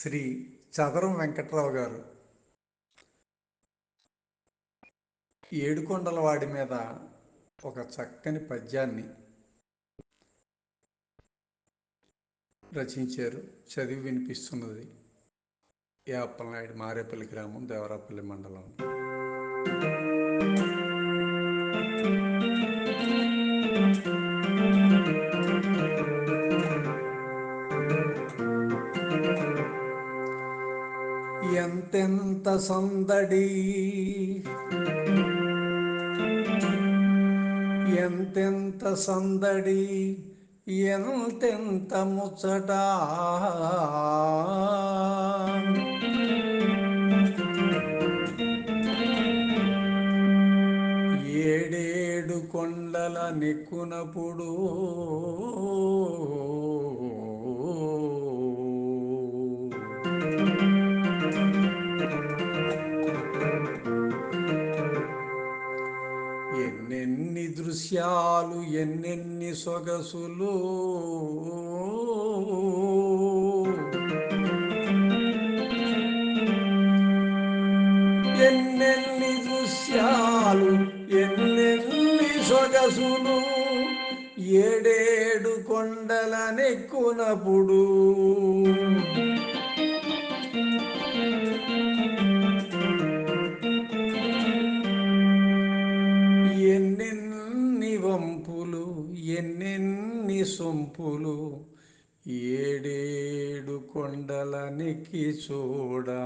శ్రీ చదరం వెంకట్రావు గారు. ఏడుకొండల వాడి మీద ఒక చక్కని పద్యాన్ని రచించారు. చదివి వినిపిస్తున్నది ఏ అప్పలనాయుడు మారేపల్లి గ్రామం దేవరాపల్లి మండలం. ఎంతెంత సందడి ఎంతెంత సందడి ఎంతెంత ముచ్చట ఏడేడు కొండల నెక్కునప్పుడు విషయాలు ఎన్నెన్ని సొగసులు? ఎన్నెన్ని దృశ్యాలు ఎన్నెన్ని సొగసులు? ఏడేడు కొండల సొంపులు ఏడేడు కొండలనికి చూడా.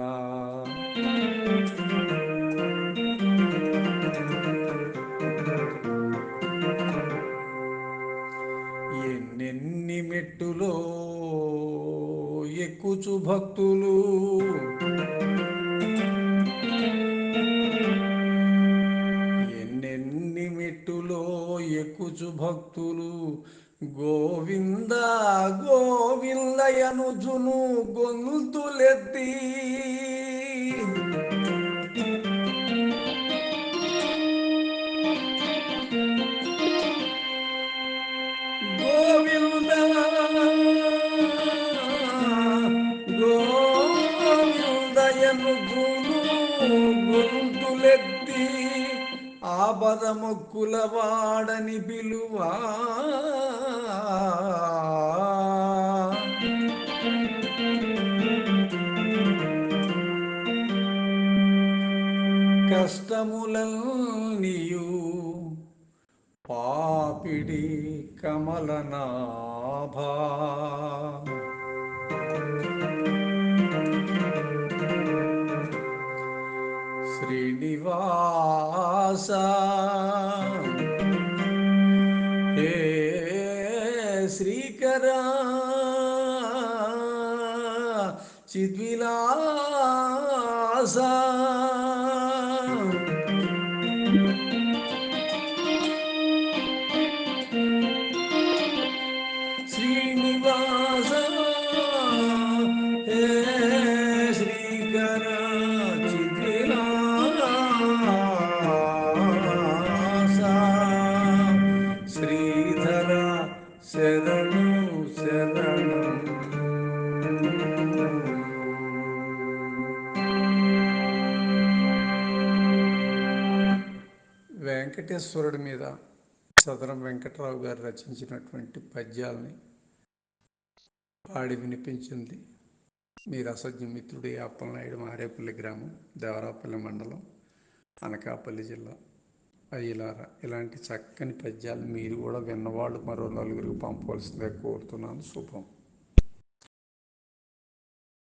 ఎన్నెన్ని మెట్టులో ఎక్కుచు భక్తులు. ఎన్నెన్ని మెట్టులో ఎక్కుచు భక్తులు. ಗೋವಿಂದ ಗೋವಿಂದಯನು ಜುನು ಗೊಂದುಲೆತ್ತಿ ಗೋವಿಂದ ಗೋವಿಂದಯನು ಜುನು ಗೊಂದುಲೆತ್ತಿ ఆపద మొక్కులవాడని పిలువా కష్టములన్నీయు పాపిడి కమలనాభా. श्रीनिवास। हे श्रीकर। चिद्विलास। श्रीनिवास। వెంకటేశ్వరుడి మీద సదరం వెంకటరావు గారు రచించినటువంటి పద్యాల్ని పాడి వినిపించింది మీ రసజ్ఞ మిత్రుడి అప్పలనాయుడు మారేపల్లి గ్రామం దేవరాపల్లి మండలం అనకాపల్లి జిల్లా అయ్యలార. ఇలాంటి చక్కని పద్యాలు మీరు కూడా విన్నవాళ్ళు మరో నలుగురికి పంపవలసిందే కోరుతున్నాను. శుభం.